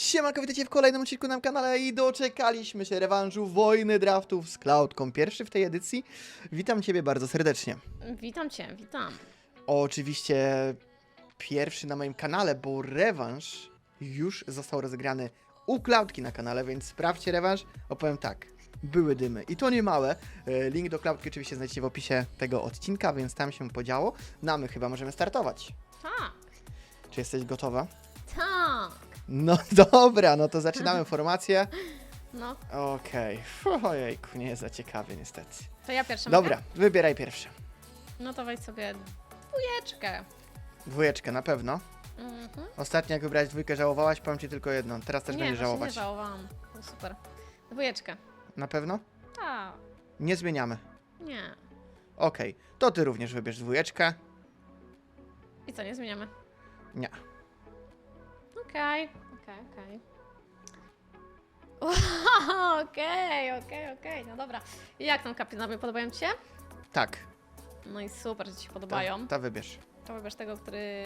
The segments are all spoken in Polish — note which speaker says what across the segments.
Speaker 1: Siemanko, witajcie w kolejnym odcinku na kanale i doczekaliśmy się rewanżu wojny draftów z Cloudką. Pierwszy w tej edycji. Witam Ciebie bardzo serdecznie.
Speaker 2: Witam cię, witam.
Speaker 1: Oczywiście pierwszy na moim kanale, bo rewanż już został rozegrany u Cloudki na kanale, więc sprawdźcie rewanż. Opowiem tak, były dymy i to nie małe. E, Link do Cloudki oczywiście znajdziecie w opisie tego odcinka, więc tam się podziało. No a my chyba możemy startować.
Speaker 2: Tak,
Speaker 1: Czy jesteś gotowa?
Speaker 2: tak.
Speaker 1: No dobra, no to zaczynamy formację.
Speaker 2: No,
Speaker 1: Okej, ojejku, nie jest za ciekawie niestety.
Speaker 2: to ja pierwsza
Speaker 1: Dobra,
Speaker 2: Mogę?
Speaker 1: wybieraj pierwsze.
Speaker 2: No to weź sobie dwójeczkę.
Speaker 1: Dwójeczkę na pewno.
Speaker 2: Mhm.
Speaker 1: Ostatnio jak wybrałeś dwójkę żałowałaś, powiem ci tylko jedno. Teraz też
Speaker 2: nie,
Speaker 1: będziesz
Speaker 2: właśnie
Speaker 1: żałować.
Speaker 2: nie żałowałam. No, super. Dwójeczkę.
Speaker 1: Na pewno?
Speaker 2: Tak,
Speaker 1: Nie zmieniamy.
Speaker 2: nie.
Speaker 1: Okej, to ty również wybierz dwójeczkę.
Speaker 2: I co, nie zmieniamy?
Speaker 1: Nie.
Speaker 2: Okej, okej, okej. Okej, okej, okej, no dobra. I Jak tam kapitanowie podobają ci się?
Speaker 1: Tak,
Speaker 2: No i super, że ci się
Speaker 1: ta,
Speaker 2: podobają.
Speaker 1: ta wybierz.
Speaker 2: To wybierz tego, który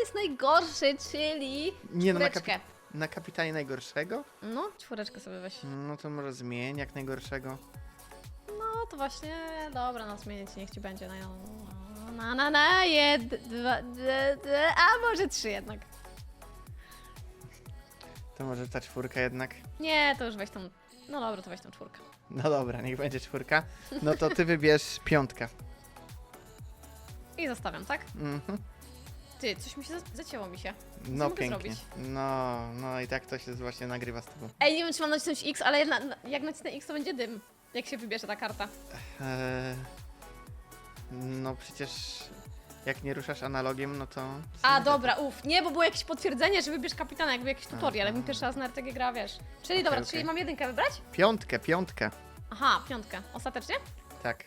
Speaker 2: jest najgorszy, czyli
Speaker 1: Nie no, na, kapi
Speaker 2: czwóreczkę.
Speaker 1: na kapitanie najgorszego?
Speaker 2: No, czwóreczkę sobie weź.
Speaker 1: No to może zmień jak najgorszego.
Speaker 2: No to właśnie, dobra, no zmienię ci, niech ci będzie na na na na jed, dwa, d, d, a może trzy jednak.
Speaker 1: To może ta czwórka jednak.
Speaker 2: Nie, to już weź tą, no dobra, to weź tą czwórkę.
Speaker 1: No dobra, niech będzie czwórka. No to ty wybierz piątkę.
Speaker 2: I zostawiam, tak?
Speaker 1: Mhm.
Speaker 2: Ty, coś mi się, za- zacięło mi się.
Speaker 1: No
Speaker 2: mogę
Speaker 1: pięknie.
Speaker 2: zrobić?
Speaker 1: No, no i tak to się właśnie nagrywa z tobą.
Speaker 2: Ej, nie wiem, czy mam nacisnąć X, ale na, na, jak nacisnę X, to będzie dym. Jak się wybierze ta karta.
Speaker 1: Eee, no przecież jak nie ruszasz analogiem, no to...
Speaker 2: A, dobra, uff. Nie, bo było jakieś potwierdzenie, że wybierz kapitana, jakby jakiś tutorial, jak mi pierwszy raz na RPG gra, wiesz. Czyli dobra,
Speaker 1: okej.
Speaker 2: czyli mam jedynkę wybrać?
Speaker 1: Piątkę, piątkę.
Speaker 2: Aha, piątkę. Ostatecznie?
Speaker 1: Tak,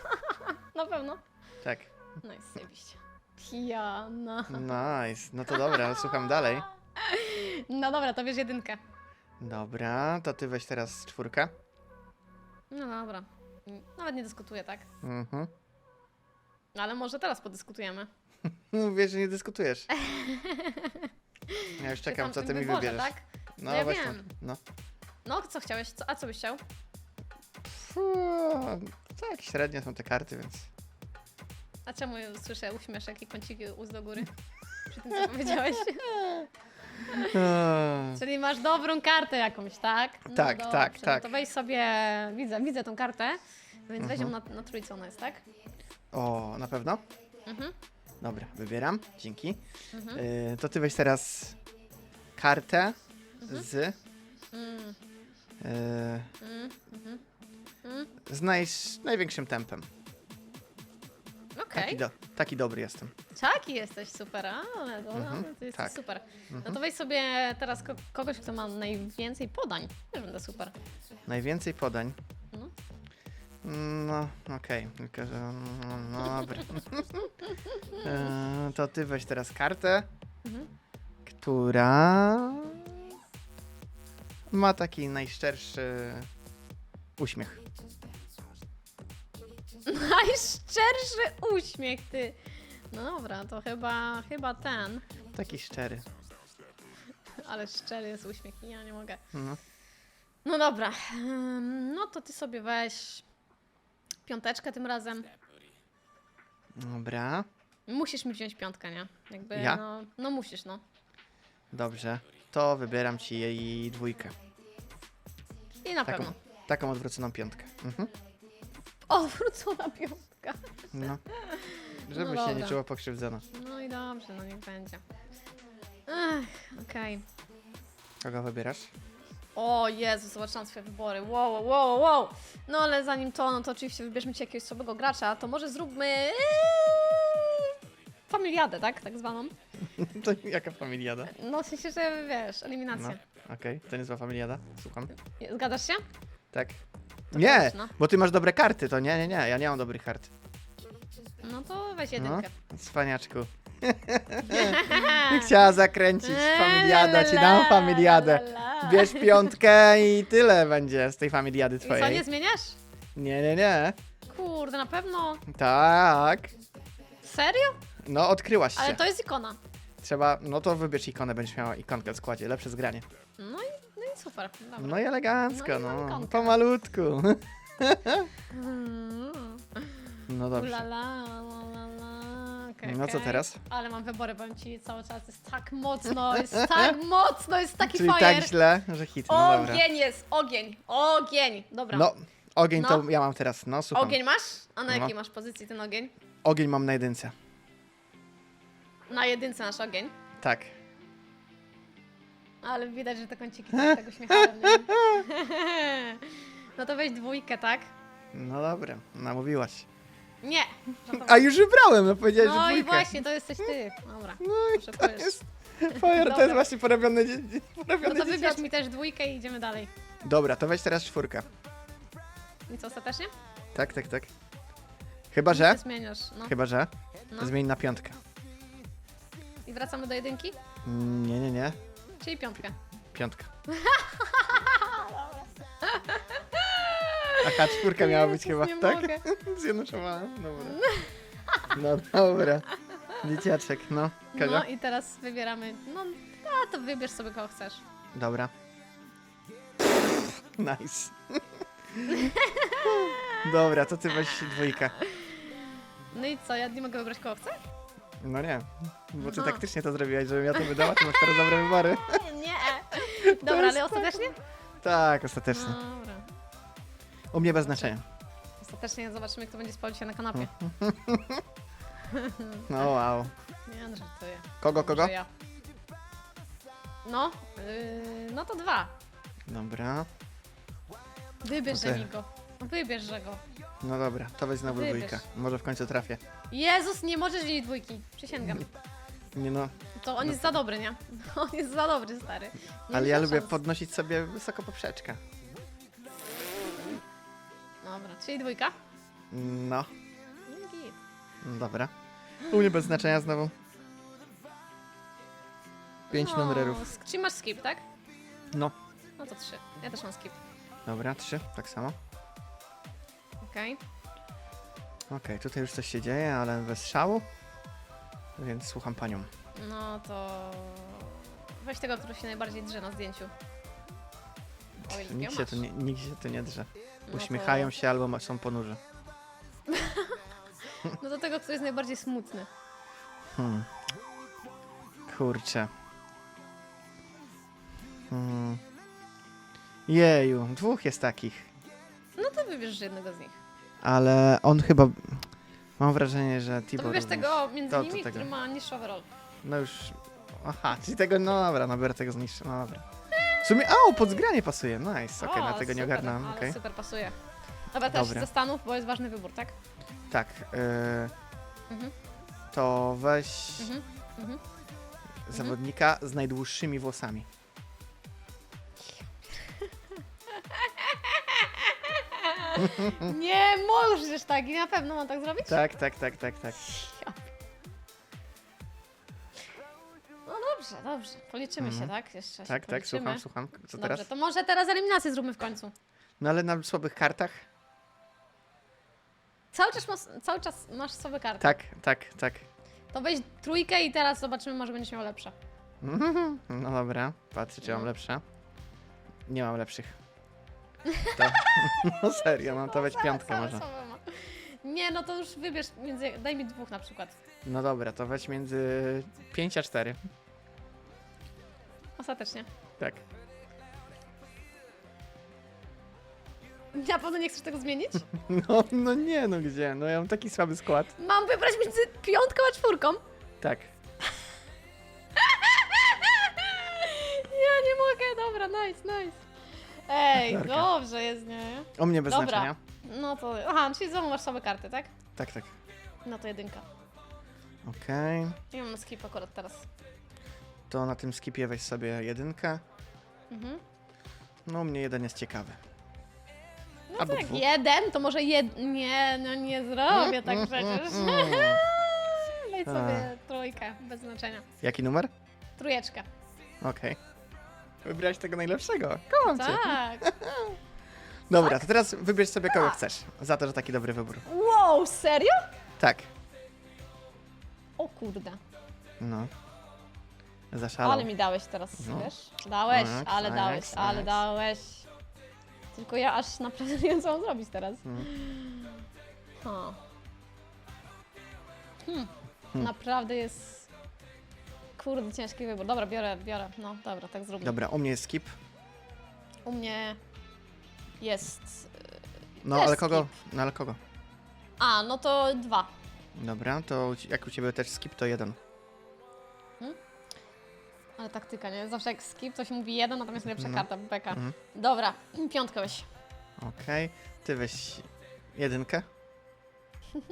Speaker 2: Na pewno.
Speaker 1: tak.
Speaker 2: Nice, zajebiście. Pijana.
Speaker 1: Nice. No to dobra, słucham dalej.
Speaker 2: No dobra, to wiesz jedynkę.
Speaker 1: Dobra, to ty weź teraz czwórkę.
Speaker 2: No dobra. Nawet nie dyskutuję, tak?
Speaker 1: Mhm.
Speaker 2: No Ale może teraz podyskutujemy.
Speaker 1: No wiesz, że nie dyskutujesz. Ja już czekam, co ty mi
Speaker 2: wyborze,
Speaker 1: wybierzesz.
Speaker 2: tak?
Speaker 1: No
Speaker 2: Ja
Speaker 1: weź
Speaker 2: wiem.
Speaker 1: No.
Speaker 2: No, co chciałeś? Co, a co byś chciał?
Speaker 1: Fuuu, tak, średnie są te karty, więc...
Speaker 2: A czemu słyszę uśmieszek i kąciki ust do góry? Przy tym, co powiedziałeś.
Speaker 1: Eee,
Speaker 2: Czyli masz dobrą kartę jakąś, tak? No
Speaker 1: Tak,
Speaker 2: dobrze,
Speaker 1: tak,
Speaker 2: no
Speaker 1: tak.
Speaker 2: to weź sobie, widzę, widzę tą kartę, więc weź ją
Speaker 1: Mhm.
Speaker 2: na, na trójce ona jest, tak?
Speaker 1: O, na pewno?
Speaker 2: Mhm.
Speaker 1: Dobra, wybieram. Dzięki.
Speaker 2: Mhm.
Speaker 1: Yy, to ty weź teraz kartę
Speaker 2: Mhm.
Speaker 1: z...
Speaker 2: Mm, mm, mhm.
Speaker 1: Z naj, największym tempem.
Speaker 2: Okej,
Speaker 1: Taki, do, taki dobry jestem.
Speaker 2: taki jesteś super, ale to,
Speaker 1: Mhm,
Speaker 2: to jesteś
Speaker 1: tak.
Speaker 2: super. No
Speaker 1: Mhm.
Speaker 2: to weź sobie teraz ko kogoś, kto ma najwięcej podań. Też będę super.
Speaker 1: Najwięcej podań.
Speaker 2: No.
Speaker 1: No, okej. Tylko, że... No, no dobra. Yy, to ty weź teraz kartę,
Speaker 2: Mhm.
Speaker 1: która ma taki najszczerszy uśmiech.
Speaker 2: Najszczerszy uśmiech, ty. No dobra, to chyba, chyba ten.
Speaker 1: Taki szczery.
Speaker 2: Ale szczery jest uśmiech, ja nie mogę.
Speaker 1: No.
Speaker 2: No dobra, ym, no to ty sobie weź piąteczkę tym razem.
Speaker 1: Dobra,
Speaker 2: Musisz mi wziąć piątkę, nie? Jakby,
Speaker 1: Ja?
Speaker 2: no, no musisz, no.
Speaker 1: dobrze. To wybieram ci jej dwójkę.
Speaker 2: I na
Speaker 1: Taką,
Speaker 2: pewno.
Speaker 1: taką odwróconą piątkę. Mhm.
Speaker 2: Odwrócona piątka.
Speaker 1: No. Żeby
Speaker 2: No
Speaker 1: się nie
Speaker 2: dobra.
Speaker 1: czuła pokrzywdzona.
Speaker 2: No i dobrze, no niech będzie. Ech, okej.
Speaker 1: Kogo wybierasz?
Speaker 2: O Jezu, zobaczyłam swoje wybory. Wow, wow, wow, wow. No ale zanim to, no to oczywiście wybierzmy ci jakiegoś słabego gracza, to może zróbmy... eee, Familiadę, tak? Tak zwaną.
Speaker 1: to jaka familiada?
Speaker 2: No w sensie, że wiesz, eliminację.
Speaker 1: Okej, to niezła familiada. Słucham.
Speaker 2: Zgadzasz się?
Speaker 1: Tak.
Speaker 2: To
Speaker 1: Nie,
Speaker 2: no.
Speaker 1: bo ty masz dobre karty, to nie, nie, nie, ja nie mam dobrych kart.
Speaker 2: No to weź
Speaker 1: No,
Speaker 2: jedynkę.
Speaker 1: cwaniaczku. Chciała zakręcić familiada, ci dam familiadę. Bierz piątkę i tyle będzie z tej familiady
Speaker 2: I co,
Speaker 1: twojej.
Speaker 2: nie zmieniasz?
Speaker 1: Nie, nie, nie.
Speaker 2: Kurde, na pewno.
Speaker 1: Tak.
Speaker 2: Serio?
Speaker 1: No, odkryłaś się.
Speaker 2: Ale to jest ikona.
Speaker 1: Trzeba, no to wybierz ikonę, będziesz miała ikonkę w składzie, lepsze zgranie.
Speaker 2: No i, no i super. Dobra.
Speaker 1: No i elegancko,
Speaker 2: No i
Speaker 1: no.
Speaker 2: ikonkę.
Speaker 1: Pomalutku.
Speaker 2: Mm.
Speaker 1: No dobrze.
Speaker 2: Ulala, la, la. Okej,
Speaker 1: No co
Speaker 2: okej.
Speaker 1: teraz?
Speaker 2: Ale mam wybory, powiem ci cały czas. Jest tak mocno, jest tak mocno, jest taki
Speaker 1: Czyli
Speaker 2: fire.
Speaker 1: tak źle, że hit, no dobra.
Speaker 2: ogień jest, ogień, ogień. Dobra.
Speaker 1: No, ogień
Speaker 2: No.
Speaker 1: to ja mam teraz, no słucham.
Speaker 2: Ogień masz? A na
Speaker 1: No.
Speaker 2: jakiej masz pozycji ten ogień?
Speaker 1: Ogień mam na jedynce.
Speaker 2: Na jedynce masz ogień.
Speaker 1: Tak.
Speaker 2: Ale widać, że te kąciki tak tego śmiechają. nie? No to weź dwójkę, tak?
Speaker 1: No dobra, namówiłaś.
Speaker 2: Nie.
Speaker 1: A już wybrałem, no powiedziałeś,
Speaker 2: No
Speaker 1: że
Speaker 2: i
Speaker 1: dwójkę.
Speaker 2: właśnie, to jesteś ty. Dobra.
Speaker 1: No i
Speaker 2: Proszę,
Speaker 1: to jest... Fire, to
Speaker 2: Dobra.
Speaker 1: jest właśnie porobione, dzie- dzie-
Speaker 2: No
Speaker 1: porobione
Speaker 2: to wybierz mi też dwójkę i idziemy dalej.
Speaker 1: Dobra, to weź teraz czwórkę.
Speaker 2: I co ostatecznie?
Speaker 1: Tak, tak, tak. Chyba, że...
Speaker 2: Ty zmieniasz. No.
Speaker 1: Chyba, że...
Speaker 2: No.
Speaker 1: Zmień na piątkę.
Speaker 2: I wracamy do jedynki?
Speaker 1: Nie, nie, nie.
Speaker 2: Czyli piątkę.
Speaker 1: Piątka. Aha, czwórka miała być chyba,
Speaker 2: nie
Speaker 1: tak?
Speaker 2: mogę.
Speaker 1: Zjednoczowałem, dobra. No dobra. Dzieciaczek, no.
Speaker 2: No i teraz wybieramy. No, a to wybierz sobie kogo chcesz.
Speaker 1: Dobra. Nice. Dobra, to ty weź dwójkę.
Speaker 2: No i co, ja nie mogę wybrać kogo chcę?
Speaker 1: No nie, bo ty
Speaker 2: Aha.
Speaker 1: taktycznie to zrobiłaś, żebym ja to wydała, ty masz teraz dobre wybory.
Speaker 2: Nie. Dobra, ale ostatecznie?
Speaker 1: Tak, ostatecznie.
Speaker 2: Dobra.
Speaker 1: U mnie bez znaczenia.
Speaker 2: Ostatecznie zobaczymy, kto będzie spał dzisiaj na kanapie.
Speaker 1: No wow.
Speaker 2: Nie, no żartuję.
Speaker 1: Kogo, kogo?
Speaker 2: Ja. No, yy, no to dwa.
Speaker 1: Dobra.
Speaker 2: Wybierze
Speaker 1: Okej.
Speaker 2: go. No Wybierze go.
Speaker 1: No dobra, to weź znowu
Speaker 2: Wybierz.
Speaker 1: dwójkę. Może w końcu trafię.
Speaker 2: Jezus, nie możesz wziąć dwójki. Przysięgam.
Speaker 1: Nie no,
Speaker 2: To on jest za dobry, nie? On jest za dobry, stary. Nie
Speaker 1: ale ja lubię podnosić sobie wysoko poprzeczkę.
Speaker 2: Dobra, czyli dwójka?
Speaker 1: No,
Speaker 2: git.
Speaker 1: dobra. U mnie bez znaczenia znowu. Pięć
Speaker 2: no,
Speaker 1: numerów.
Speaker 2: sk- Czyli masz skip, tak?
Speaker 1: No,
Speaker 2: No to trzy. Ja też mam skip.
Speaker 1: dobra, trzy, tak samo.
Speaker 2: Okej.
Speaker 1: Okej, tutaj już coś się dzieje, ale bez szału. Więc słucham panią.
Speaker 2: No to... Weź tego, który się najbardziej drze na zdjęciu. O ile
Speaker 1: Nikt się,
Speaker 2: masz.
Speaker 1: tu nie, nikt się tu nie drze.
Speaker 2: No
Speaker 1: Uśmiechają się albo ma- są ponurzy.
Speaker 2: No do tego, kto jest najbardziej smutny.
Speaker 1: Hmm. Kurczę. Hmm. Jeju, dwóch jest takich.
Speaker 2: No to wybierz jednego z nich.
Speaker 1: Ale on chyba... Mam wrażenie, że
Speaker 2: To
Speaker 1: Tibor
Speaker 2: wybierz
Speaker 1: również.
Speaker 2: tego między
Speaker 1: To- to
Speaker 2: nimi,
Speaker 1: tego.
Speaker 2: który ma niższy overall.
Speaker 1: No już... Aha, czyli tego... No dobra, no biorę tego zniszczę, no dobra. Sumie... O, pod zgranie pasuje, nice. Okej, na tego nie
Speaker 2: super,
Speaker 1: ogarnąłem,
Speaker 2: ale
Speaker 1: okej.
Speaker 2: super pasuje. Dobra, też
Speaker 1: Dobra.
Speaker 2: ze Stanów, bo jest ważny wybór, tak?
Speaker 1: Tak, yy,
Speaker 2: Mhm,
Speaker 1: to weź
Speaker 2: mhm, mhm.
Speaker 1: zawodnika z najdłuższymi włosami.
Speaker 2: Nie możesz tak i na pewno mam tak zrobić?
Speaker 1: Tak, tak, tak, tak, tak.
Speaker 2: Dobrze. Policzymy
Speaker 1: Mhm.
Speaker 2: się, tak? Jeszcze się
Speaker 1: Tak, tak,
Speaker 2: policzymy.
Speaker 1: słucham, słucham. Co
Speaker 2: Dobrze,
Speaker 1: teraz?
Speaker 2: to może teraz eliminację zróbmy w końcu.
Speaker 1: No ale na słabych kartach?
Speaker 2: Cały czas, masz, cały czas masz sobie kartę.
Speaker 1: Tak, tak, tak.
Speaker 2: To weź trójkę i teraz zobaczymy, może będziesz miał lepsze.
Speaker 1: No dobra, patrzę, czy mam
Speaker 2: No.
Speaker 1: lepsze. Nie mam lepszych. To, no serio, no to weź piątkę
Speaker 2: Same
Speaker 1: może.
Speaker 2: słabe ma. Nie, no to już wybierz między, daj mi dwóch na przykład.
Speaker 1: No dobra, to weź między 5 a 4.
Speaker 2: Ostatecznie.
Speaker 1: Tak.
Speaker 2: Na pewno nie chcesz tego zmienić?
Speaker 1: No, no nie, no gdzie? No ja mam taki słaby skład.
Speaker 2: Mam wybrać między piątką a czwórką?
Speaker 1: Tak.
Speaker 2: Ja nie mogę, dobra, nice, nice. Ej,
Speaker 1: Narka.
Speaker 2: dobrze jest, nie?
Speaker 1: O mnie bez
Speaker 2: Dobra.
Speaker 1: znaczenia.
Speaker 2: No to, aha, czyli znowu masz same karty, tak?
Speaker 1: Tak, tak.
Speaker 2: No to jedynka.
Speaker 1: Okej.
Speaker 2: Ja mam skip akurat teraz.
Speaker 1: To na tym skipie weź sobie jedynkę.
Speaker 2: Mhm.
Speaker 1: No u mnie jeden jest ciekawy.
Speaker 2: No
Speaker 1: Albo
Speaker 2: tak,
Speaker 1: dwóch.
Speaker 2: jeden, to może jed... Nie, no nie zrobię tak przecież. Weź sobie trójkę, bez znaczenia.
Speaker 1: Jaki numer?
Speaker 2: Trójeczka.
Speaker 1: Okej. Wybrałeś tego najlepszego. Kocham cię.
Speaker 2: Tak.
Speaker 1: Dobra, to teraz wybierz sobie kogo chcesz. Za to, że taki dobry wybór.
Speaker 2: Wow, serio?
Speaker 1: Tak.
Speaker 2: O kurde.
Speaker 1: No. Zaszalał.
Speaker 2: Ale mi dałeś teraz,
Speaker 1: No.
Speaker 2: wiesz? Dałeś, ale dałeś, ale dałeś. Tylko ja aż naprawdę nie wiem, co mam zrobić teraz.
Speaker 1: Mm.
Speaker 2: Ha. Hmm.
Speaker 1: Hmm.
Speaker 2: Naprawdę jest... Kurde, ciężki wybór. Dobra, biorę, biorę. No, dobra, tak zróbmy.
Speaker 1: Dobra, u mnie jest skip.
Speaker 2: U mnie jest...
Speaker 1: No
Speaker 2: Też
Speaker 1: ale kogo? No ale kogo?
Speaker 2: A, no to dwa.
Speaker 1: Dobra, to u jak u ciebie też skip, to jeden.
Speaker 2: Ale taktyka, nie? Zawsze jak skip, to się mówi jeden, natomiast najlepsza
Speaker 1: No.
Speaker 2: karta, beka.
Speaker 1: Mhm.
Speaker 2: Dobra, piątkę weź.
Speaker 1: Okej, ty weź jedynkę.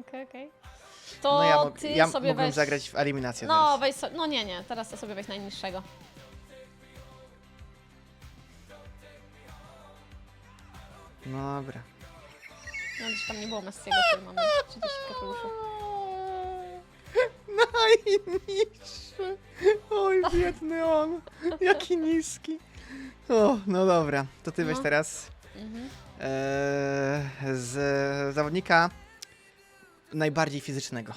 Speaker 2: Okej, okej. To
Speaker 1: no ja, mog-
Speaker 2: ty
Speaker 1: ja
Speaker 2: sobie weź...
Speaker 1: zagrać w eliminację
Speaker 2: No,
Speaker 1: teraz.
Speaker 2: weź so... no nie, nie, teraz to sobie weź najniższego.
Speaker 1: No dobra.
Speaker 2: No, już tam nie było Messiego, który mamy 30 kapeluszu.
Speaker 1: Najniższy. Oj, biedny on. Jaki niski. O, no dobra, to ty weź
Speaker 2: No.
Speaker 1: teraz
Speaker 2: Mhm.
Speaker 1: e, z zawodnika najbardziej fizycznego.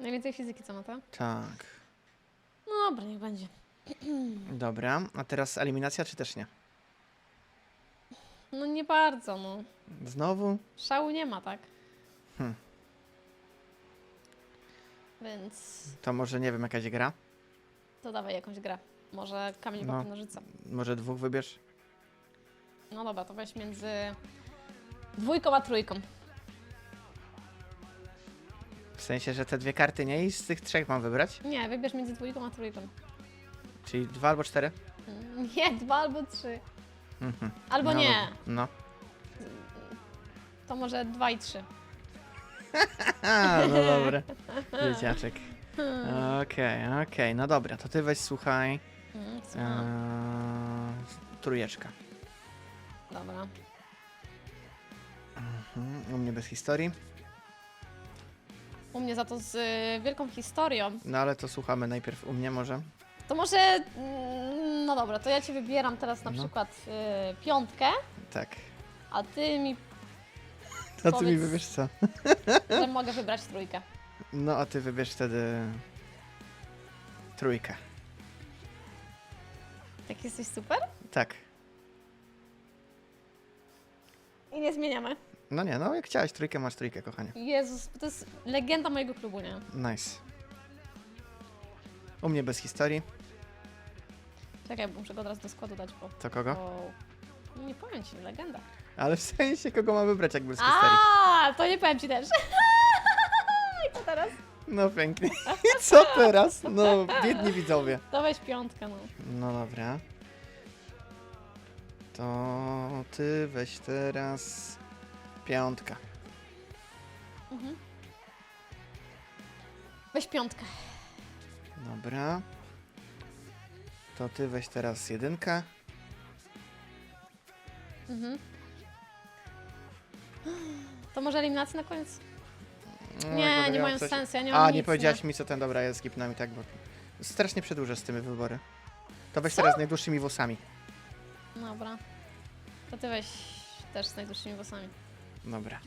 Speaker 2: Najwięcej fizyki, co na to?
Speaker 1: Tak.
Speaker 2: No dobra, niech będzie.
Speaker 1: Dobra, a teraz eliminacja czy też nie?
Speaker 2: No nie bardzo, no.
Speaker 1: Znowu?
Speaker 2: Szału nie ma, tak?
Speaker 1: Hmm.
Speaker 2: Więc
Speaker 1: To może nie wiem jakaś gra?
Speaker 2: to dawaj jakąś grę. Może kamień,
Speaker 1: No.
Speaker 2: papier, nożyce.
Speaker 1: Może dwóch wybierz?
Speaker 2: No dobra, to weź między dwójką a trójką.
Speaker 1: W sensie, że te dwie karty nie i z tych trzech mam wybrać?
Speaker 2: Nie, wybierz między dwójką a trójką.
Speaker 1: Czyli dwa albo cztery?
Speaker 2: Mm, Nie, dwa albo trzy.
Speaker 1: Mhm.
Speaker 2: Albo
Speaker 1: no,
Speaker 2: nie,
Speaker 1: No.
Speaker 2: to może dwa i trzy.
Speaker 1: No dobra. Dzieciaczek. Okej, okej, no dobra, to ty weź słuchaj.
Speaker 2: Mm, słucham.
Speaker 1: Eee, trójeczka.
Speaker 2: Dobra.
Speaker 1: Mhm, u mnie bez historii.
Speaker 2: U mnie za to z y, wielką historią.
Speaker 1: No ale to słuchamy najpierw u mnie może.
Speaker 2: To może. mm, No dobra, to ja ci wybieram teraz na
Speaker 1: No.
Speaker 2: przykład y, piątkę,
Speaker 1: Tak.
Speaker 2: a ty mi,
Speaker 1: To ty mi
Speaker 2: Powiedz-
Speaker 1: wybierz co?
Speaker 2: że mogę wybrać trójkę.
Speaker 1: No a ty wybierz wtedy trójkę.
Speaker 2: Tak jesteś super?
Speaker 1: Tak.
Speaker 2: I nie zmieniamy.
Speaker 1: No nie, no jak chciałaś trójkę, masz trójkę, kochanie.
Speaker 2: Jezus, to jest legenda mojego klubu, nie?
Speaker 1: Nice. U mnie bez historii.
Speaker 2: Czekaj, bo muszę go od razu do składu dać, bo...
Speaker 1: To kogo?
Speaker 2: bo... No nie powiem ci, legenda.
Speaker 1: Ale w sensie kogo mam wybrać jak historii.
Speaker 2: A, to nie powiem ci też. I co teraz?
Speaker 1: No pięknie. I co teraz? No, biedni widzowie.
Speaker 2: To weź piątkę, no.
Speaker 1: No dobra. To ty weź teraz piątka.
Speaker 2: Mhm. Weź piątkę.
Speaker 1: Dobra. To ty weź teraz jedynkę.
Speaker 2: Mhm. To może eliminację na koniec?
Speaker 1: No,
Speaker 2: Nie, nie
Speaker 1: miał
Speaker 2: mają
Speaker 1: coś-
Speaker 2: sensu, ja nie mam
Speaker 1: A,
Speaker 2: nic,
Speaker 1: nie powiedziałaś mi co ten, dobra, ja skipnę i tak, bo strasznie przedłużę z tymi wybory. To weź teraz z najdłuższymi włosami.
Speaker 2: Dobra. To ty weź też z najdłuższymi włosami.
Speaker 1: Dobra.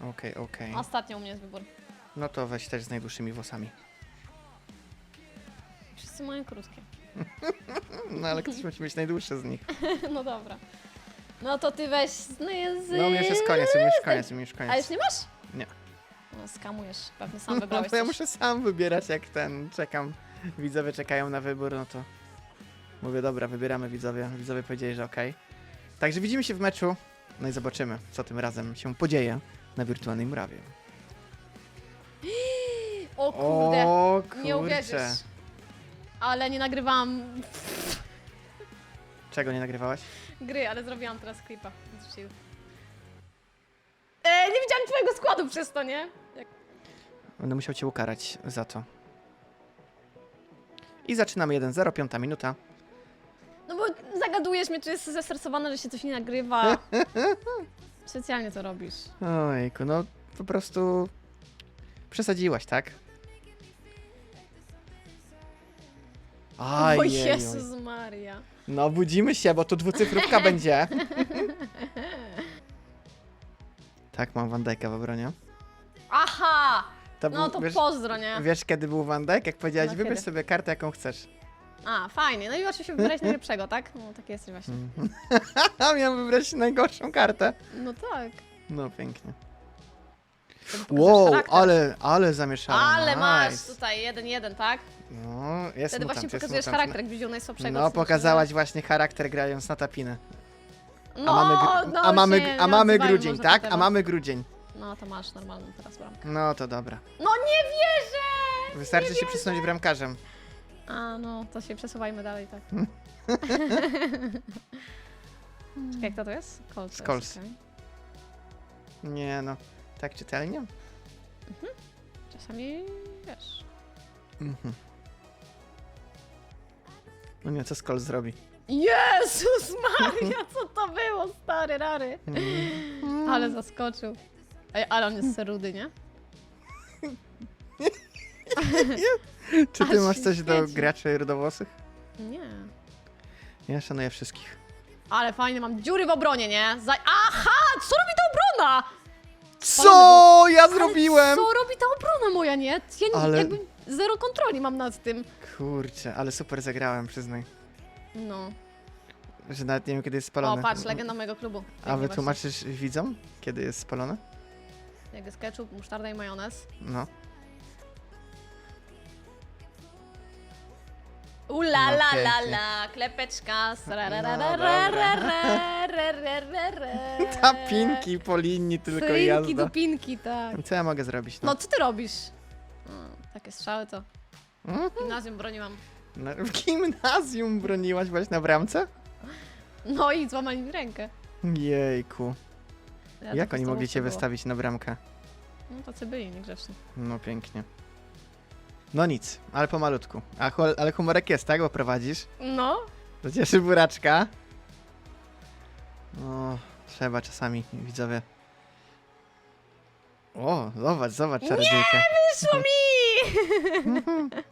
Speaker 1: Okej, okej.
Speaker 2: Ostatnio u mnie jest wybór.
Speaker 1: No to weź też z najdłuższymi włosami.
Speaker 2: Wszyscy mają krótkie.
Speaker 1: No ale ktoś musi mieć najdłuższe z nich.
Speaker 2: No dobra. No to ty weź. No, z...
Speaker 1: No już jest koniec, już koniec, u mnie już koniec.
Speaker 2: A już nie masz?
Speaker 1: Nie.
Speaker 2: No skamujesz, pewnie sam
Speaker 1: No
Speaker 2: wybrałeś
Speaker 1: to ja
Speaker 2: coś.
Speaker 1: muszę sam wybierać, jak ten czekam. Widzowie czekają na wybór, no to mówię, dobra, wybieramy widzowie. Widzowie powiedzieli, że okej. Także widzimy się w meczu, no i zobaczymy, co tym razem się podzieje na wirtualnej murawie.
Speaker 2: O kurde, nie uwierzysz. Ale nie nagrywałam
Speaker 1: Czego nie nagrywałaś?
Speaker 2: gry, ale zrobiłam teraz klipa. Shield. E, nie widziałam twojego składu przez to, nie? Jak...
Speaker 1: Będę musiał cię ukarać za to. I zaczynamy 1-0, piąta minuta.
Speaker 2: No bo zagadujesz mnie, czy jest zestresowana, że się coś nie nagrywa. Specjalnie to robisz.
Speaker 1: Ojku, no po prostu przesadziłaś, tak? Aj,
Speaker 2: o Jezus Maria.
Speaker 1: No budzimy się, bo tu dwucyfrówka będzie. tak, mam Van Dijk'a w obronie.
Speaker 2: Aha!
Speaker 1: To
Speaker 2: No
Speaker 1: był,
Speaker 2: to
Speaker 1: wiesz,
Speaker 2: pozdro, nie?
Speaker 1: wiesz, kiedy był Van Dijk? Jak powiedziałeś,
Speaker 2: No,
Speaker 1: wybierz
Speaker 2: kiedy?
Speaker 1: sobie kartę, jaką chcesz.
Speaker 2: A, fajnie. No i oczywiście wybrać najlepszego, tak? No taki jesteś właśnie.
Speaker 1: A miałem wybrać najgorszą kartę.
Speaker 2: No tak.
Speaker 1: No pięknie. Wow,
Speaker 2: charakter.
Speaker 1: ale, ale zamieszałem.
Speaker 2: Ale masz
Speaker 1: nice.
Speaker 2: tutaj jeden, jeden, tak?
Speaker 1: No, jest
Speaker 2: Wtedy
Speaker 1: mutant,
Speaker 2: właśnie
Speaker 1: jest
Speaker 2: pokazujesz
Speaker 1: mutant.
Speaker 2: charakter, jak widział najsłabszego.
Speaker 1: No, pokazałaś właśnie charakter grając na tapinę.
Speaker 2: No,
Speaker 1: A mamy, gr-
Speaker 2: no
Speaker 1: a mamy, a mamy grudzień,
Speaker 2: może
Speaker 1: tak? A mamy grudzień.
Speaker 2: No to masz normalną teraz bramkę.
Speaker 1: No to dobra.
Speaker 2: No nie wierzę!
Speaker 1: Wystarczy się przysunąć bramkarzem.
Speaker 2: A no, to się przesuwajmy dalej, tak. Czekaj, kto to jest? Coles. to jest, okej.
Speaker 1: Nie no, tak czytelnie?
Speaker 2: Czasami, wiesz...
Speaker 1: Mhm. No nie, co Skol zrobi?
Speaker 2: Jezus Maria, co to było, stary rary?
Speaker 1: Mm.
Speaker 2: Ale zaskoczył. Ej, ale on jest serudy, nie?
Speaker 1: Czy ty
Speaker 2: Aż
Speaker 1: masz
Speaker 2: się
Speaker 1: coś do
Speaker 2: świeci.
Speaker 1: graczy rudowłosych?
Speaker 2: Nie.
Speaker 1: Ja szanuję wszystkich.
Speaker 2: Ale fajnie, mam dziury w obronie, nie? Za... Aha! Co robi ta obrona?
Speaker 1: Co ja
Speaker 2: Ale
Speaker 1: zrobiłem?
Speaker 2: Co robi ta obrona moja, nie? Ja nie-
Speaker 1: Ale-
Speaker 2: jakby zero kontroli mam nad tym.
Speaker 1: Kurczę, ale super zagrałem, przyznaj.
Speaker 2: No.
Speaker 1: Że nawet nie wiem, kiedy jest
Speaker 2: O,
Speaker 1: spalone.
Speaker 2: patrz, legenda mojego klubu.
Speaker 1: A
Speaker 2: Pięknie
Speaker 1: wytłumaczysz widzom, kiedy jest spalone?
Speaker 2: Jak jest ketchup, musztarda i majonez.
Speaker 1: No.
Speaker 2: Ula la la
Speaker 1: pięknie.
Speaker 2: la, klepeczka.
Speaker 1: No,
Speaker 2: Ta
Speaker 1: pinki po linii tylko
Speaker 2: Frinki
Speaker 1: jazda.
Speaker 2: do pinki, tak.
Speaker 1: Co ja mogę zrobić?
Speaker 2: No
Speaker 1: No.
Speaker 2: co ty robisz? O, takie strzały to.
Speaker 1: Mhm.
Speaker 2: Gimnazjum broniłam.
Speaker 1: No, w gimnazjum broniłaś właśnie na bramce?
Speaker 2: No i złamali mi rękę.
Speaker 1: Jejku.
Speaker 2: Ja
Speaker 1: Jak
Speaker 2: to
Speaker 1: oni mogli cię
Speaker 2: było.
Speaker 1: wystawić na bramkę?
Speaker 2: No tacy byli niegrzeczni.
Speaker 1: No pięknie. No nic, ale pomalutku. A, hu- ale humorek jest, tak? Bo prowadzisz.
Speaker 2: No.
Speaker 1: To cieszy buraczka. No, trzeba czasami, widzowie. O, zobacz, zobacz, czarodziejka.
Speaker 2: Wyszło mi!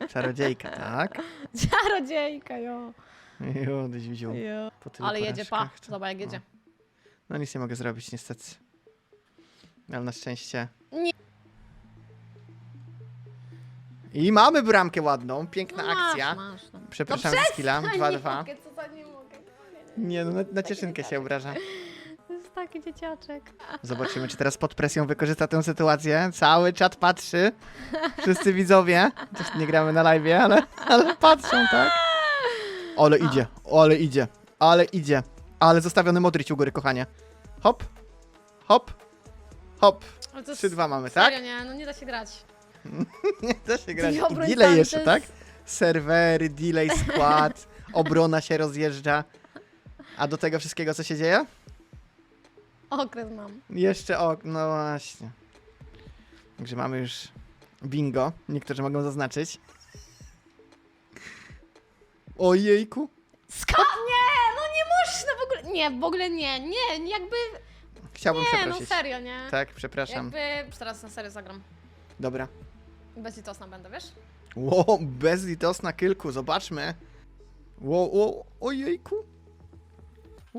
Speaker 1: Czarodziejka, tak?
Speaker 2: Czarodziejka, jo.
Speaker 1: Jo, tyś widział.
Speaker 2: jo.
Speaker 1: Po tylu
Speaker 2: Ale jedzie, pa.
Speaker 1: porażkach, to-
Speaker 2: Zobacz jak jedzie.
Speaker 1: No nic nie mogę zrobić, niestety. Ale na szczęście.
Speaker 2: Nie.
Speaker 1: I mamy bramkę ładną, piękna
Speaker 2: No masz,
Speaker 1: akcja.
Speaker 2: Masz, no.
Speaker 1: Przepraszam
Speaker 2: no przestań,
Speaker 1: 2-2.
Speaker 2: Nie mogę, co za nie mogę. Nie,
Speaker 1: no na, na cieszynkę się obraża.
Speaker 2: To jest taki dzieciaczek.
Speaker 1: Zobaczymy, czy teraz pod presją wykorzysta tę sytuację. Cały czat patrzy. Wszyscy widzowie. Też nie gramy na live, ale, ale patrzą, tak? Ale idzie, ale idzie, ale idzie. Ale zostawiony Modric u góry, kochanie. Hop, hop, hop.
Speaker 2: Ale to jest-
Speaker 1: 3-2 mamy, tak?
Speaker 2: Serio, nie, no nie da się grać.
Speaker 1: Nie da się grać. I
Speaker 2: obrońcami
Speaker 1: delay jeszcze,
Speaker 2: to
Speaker 1: tak?
Speaker 2: jest-
Speaker 1: Serwery, delay skład, obrona się rozjeżdża. A do tego wszystkiego co się dzieje?
Speaker 2: Okres mam.
Speaker 1: Jeszcze o, no właśnie. Także mamy już bingo. Niektórzy mogą zaznaczyć. Ojejku.
Speaker 2: Ska nie, no nie można w ogóle. Nie, w ogóle nie, nie, jakby.
Speaker 1: Chciałbym
Speaker 2: Nie, no
Speaker 1: przeprosić.
Speaker 2: serio, nie.
Speaker 1: Tak, przepraszam.
Speaker 2: Jakby. Teraz na serio zagram.
Speaker 1: Dobra.
Speaker 2: Bezlitosna będę, wiesz?
Speaker 1: Ło, bezlitosna kilku, zobaczmy. Ło, ło, ojejku.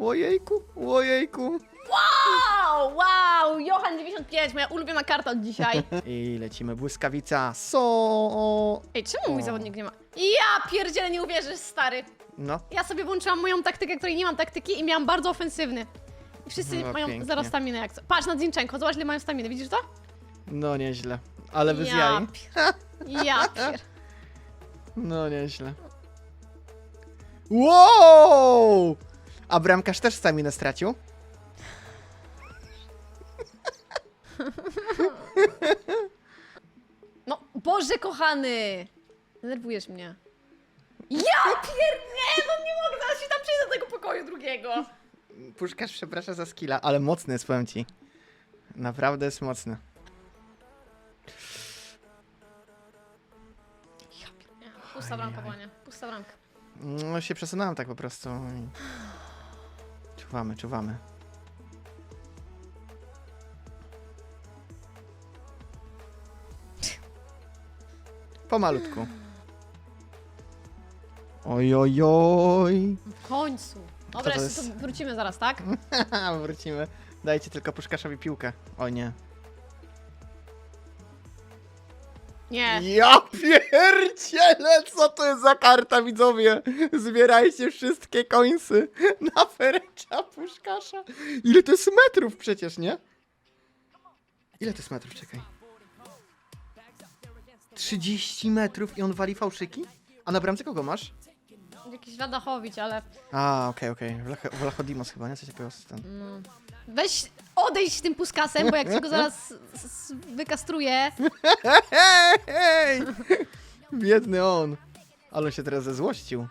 Speaker 1: Ojejku, ojejku.
Speaker 2: Wow, wow, Johan 95, moja ulubiona karta od dzisiaj.
Speaker 1: I lecimy błyskawica. So.
Speaker 2: Ej, czemu mój
Speaker 1: O.
Speaker 2: zawodnik nie ma? Ja pierdzielę, nie uwierzysz, stary.
Speaker 1: No,
Speaker 2: Ja sobie włączyłam moją taktykę, której nie mam taktyki i miałam bardzo ofensywny. I wszyscy
Speaker 1: No,
Speaker 2: mają
Speaker 1: pięknie.
Speaker 2: zero staminy jak co. Patrz na Zinchenko, zobacz ile mają staminy, widzisz to?
Speaker 1: no nieźle. Ale wy z
Speaker 2: ja
Speaker 1: jaj.
Speaker 2: pier... Ja pier...
Speaker 1: No nieźle. Wow! A bramkarz też staminę stracił?
Speaker 2: No, Boże kochany! Denerwujesz mnie. Ja pier... Nie, no nie mogę, zaraz się tam przyjdę do tego pokoju drugiego.
Speaker 1: Puszkarz przeprasza za skilla, ale mocny jest, powiem ci. Naprawdę jest mocny.
Speaker 2: Ja pier... Nie, pusta bramka nie? Pusta bramka.
Speaker 1: No się przesunąłem tak po prostu. i- Czuwamy, czuwamy. Pomalutku. Oj, oj, oj.
Speaker 2: W końcu. Dobra,
Speaker 1: to
Speaker 2: jeszcze
Speaker 1: jest?
Speaker 2: tu wrócimy zaraz, tak?
Speaker 1: Wrócimy. Dajcie tylko puszkaszowi piłkę. O nie.
Speaker 2: Nie.
Speaker 1: Ja pierdzielę, co to jest za karta, widzowie? Zbierajcie wszystkie końsy na Ferencia Puszkasza. Ile to jest metrów przecież, nie? Ile to jest metrów, czekaj. 30 metrów i on wali fałszyki? A na bramce kogo masz?
Speaker 2: Jakiś Wadachowicz, ale...
Speaker 1: A, okej, okej. Vlach- Vlachodimos chyba, nie? Coś takiego ten.
Speaker 2: No. Weź, odejdź tym puskasem, bo jak ci go zaraz s- s- wykastruję...
Speaker 1: Hej! Biedny on. Ale on się teraz zezłościł.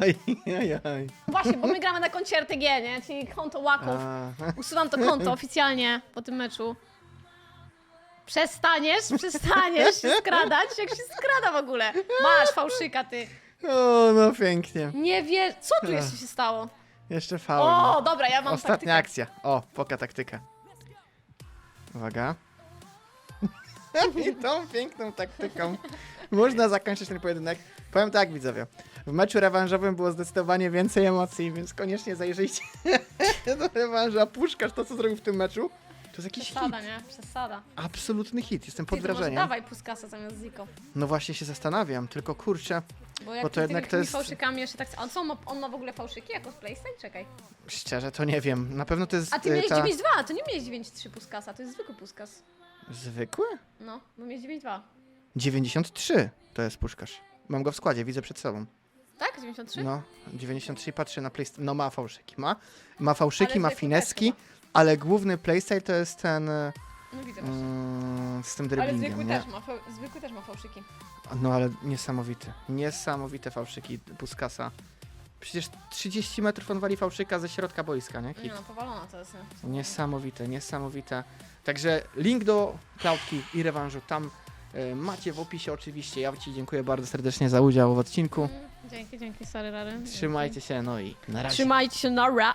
Speaker 1: Aj, aj, aj.
Speaker 2: Właśnie, bo my gramy na koncie RTG, nie? Czyli konto łaków.
Speaker 1: A,
Speaker 2: Usuwam to konto oficjalnie po tym meczu. Przestaniesz, przestaniesz się skradać? Jak się skrada w ogóle? Masz fałszyka, ty.
Speaker 1: o, no pięknie.
Speaker 2: Nie wie, co tu jeszcze się stało?
Speaker 1: Jeszcze faul.
Speaker 2: O, dobra, ja mam
Speaker 1: Ostatnia
Speaker 2: taktykę.
Speaker 1: akcja. O, poka taktyka. Uwaga. I tą piękną taktyką można zakończyć ten pojedynek. Powiem tak, widzowie. W meczu rewanżowym było zdecydowanie więcej emocji, więc koniecznie zajrzyjcie do rewanża. Puszkasz to, co zrobił w tym meczu. To jest jakiś hit.
Speaker 2: Przesada, nie? Przesada.
Speaker 1: Absolutny hit. Jestem pod
Speaker 2: Ty, to może
Speaker 1: wrażeniem.
Speaker 2: dawaj puskasa zamiast Ziko.
Speaker 1: No właśnie się zastanawiam, tylko kurczę,
Speaker 2: Bo jak
Speaker 1: Bo to
Speaker 2: ty
Speaker 1: jednak to jest-
Speaker 2: fałszykami jeszcze tak... A co, on ma, on ma w ogóle fałszyki jako PlayStation? Czekaj.
Speaker 1: szczerze to nie wiem. Na pewno to jest
Speaker 2: A ty
Speaker 1: e,
Speaker 2: miałeś
Speaker 1: ta...
Speaker 2: 9.2, to nie miałeś 9.3 puskasa, to jest zwykły puskas.
Speaker 1: Zwykły?
Speaker 2: No, bo miałeś 9.2.
Speaker 1: 93 to jest puszkarz. Mam go w składzie, widzę przed sobą.
Speaker 2: Tak? 93?
Speaker 1: No, 93 patrzy na playstyle. No ma fałszyki, ma. Ma fałszyki,
Speaker 2: Ale
Speaker 1: ma
Speaker 2: zwykły
Speaker 1: fineski,
Speaker 2: też
Speaker 1: ale główny playstyle to jest ten e,
Speaker 2: No widzę właśnie.
Speaker 1: mm, z tym
Speaker 2: Ale zwykły
Speaker 1: nie?
Speaker 2: też, ma, zwykły też ma fałszyki.
Speaker 1: No ale niesamowity. Niesamowite fałszyki Puskasa. Przecież 30 metrów on wali fałszyka ze środka boiska, nie?
Speaker 2: Nie
Speaker 1: Hit.
Speaker 2: no, powalona to jest. nie?
Speaker 1: Niesamowite, niesamowite. Także link do Cloudki i rewanżu tam e, macie w opisie oczywiście. Ja Ci dziękuję bardzo serdecznie za udział w odcinku.
Speaker 2: Mm, Dzięki, dzięki, sorry, Rary.
Speaker 1: Trzymajcie się, no i na razie.
Speaker 2: Trzymajcie się, na ra.